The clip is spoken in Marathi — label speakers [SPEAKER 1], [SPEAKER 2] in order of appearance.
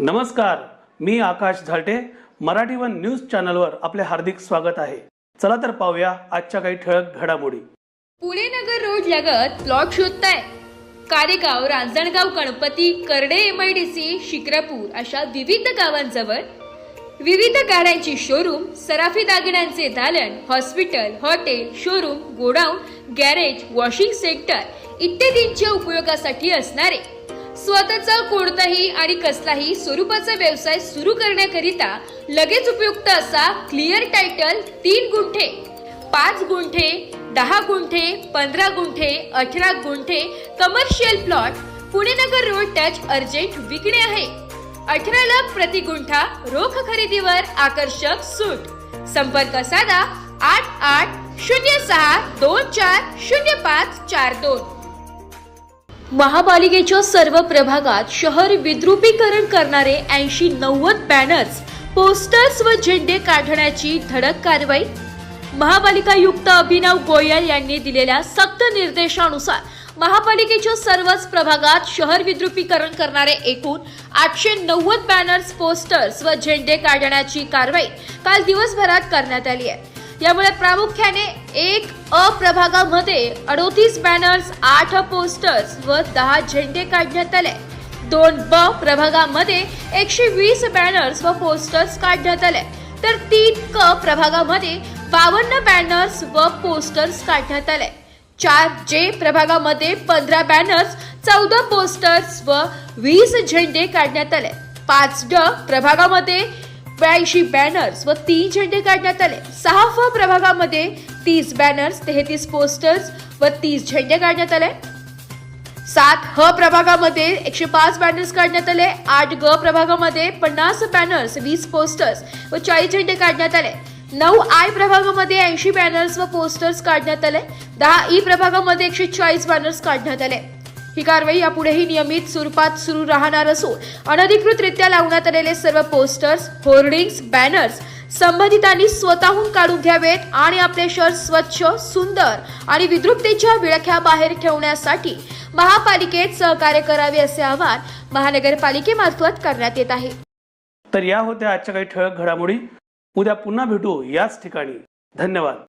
[SPEAKER 1] नमस्कार मी आकाश झालटे. मराठी वन न्यूज चॅनलवर आपले हार्दिक स्वागत आहे. चला तर पाहूया आजच्या काही ठळक घडामोडी.
[SPEAKER 2] पुणे नगर रोड लगत प्लॉट शोधताय. कारेगाव रांजणगाव गणपती करडे सी शिक्रापूर अशा विविध गावांजवळ विविध गाड्यांची शोरूम सराफी दागिन्यांचे दालन hospital hotel showroom godown garage washing centre इत्यादींच्या उपयोगासाठी असणारे. स्वतःचा कोणताही आणि कसलाही स्वरूपाचा व्यवसाय सुरू करण्याकरिता लगेच उपयुक्त असा क्लिअर टायटल तीन गुंठे. पाच गुंठे दहा गुंठे पंधरा गुंठे अठरा गुंठे commercial plot Pune Nagar road touch urgent विकणे आहे. अठरा लाख प्रति गुंठा रोख खरेदीवर आकर्षक सूट. संपर्क साधा आठ आठ शून्य सहा दोन चार शून्य पाच चार दोन. महापालिकेच्या सर्व प्रभागात शहर विद्रुपीकरण करणारे ऐंशी नव्वद बॅनर्स पोस्टर्स व झेंडे काढण्याची धडक कारवाई? महापालिका आयुक्त अभिनव गोयल यांनी दिलेल्या सक्त निर्देशानुसार महापालिकेच्या सर्वच प्रभागात शहर विद्रुपीकरण करणारे एकूण आठशे नव्वद बॅनर्स पोस्टर्स व झेंडे काढण्याची कारवाई काल दिवसभरात करण्यात आली आहे. यामुळे प्रामुख्याने एक अ प्रभागामध्ये अडोतीस बॅनर्स आठ पोस्टर्स व दहा झेंडे काढण्यात आले. दोन ब प्रभागामध्ये एकशे वीस बॅनर्स व पोस्टर्स काढण्यात आले. तर तीन क प्रभागामध्ये बावन्न बॅनर्स व पोस्टर्स काढण्यात आले. चार जे प्रभागामध्ये पंधरा बॅनर्स चौदा पोस्टर्स व वीस झेंडे काढण्यात आले. पाच ड प्रभागामध्ये ब्याऐंशी बॅनर्स व तीन झेंडे काढण्यात आले. सहा फ प्रभागामध्ये तीस बॅनर्स तेहतीस पोस्टर्स व तीस झेंडे काढण्यात आले. सात ह प्रभागामध्ये एकशे पाच बॅनर्स काढण्यात आले. आठ ग प्रभागामध्ये पन्नास बॅनर्स वीस पोस्टर्स व चाळीस झेंडे काढण्यात आले. नऊ आय प्रभागामध्ये ऐंशी बॅनर्स व पोस्टर्स काढण्यात आले. दहा ई प्रभागामध्ये एकशे चाळीस बॅनर्स काढण्यात आले. ही कारवाई यापुढेही नियमित स्वरूपात सुरू राहणार असून अनधिकृतरित्या लावण्यात आलेले सर्व पोस्टर्स होर्डिंग्स बॅनर्स संबंधितांनी स्वतःहून काढून घ्यावेत आणि आपले शहर स्वच्छ सुंदर आणि विद्रुपतेच्या विळख्या बाहेर ठेवण्यासाठी महापालिकेत सहकार्य करावे असे आवाहन महानगरपालिकेमार्फत करण्यात येत आहे.
[SPEAKER 1] तर या होत्या आजच्या काही ठळक घडामोडी. उद्या पुन्हा भेटू याच ठिकाणी. धन्यवाद.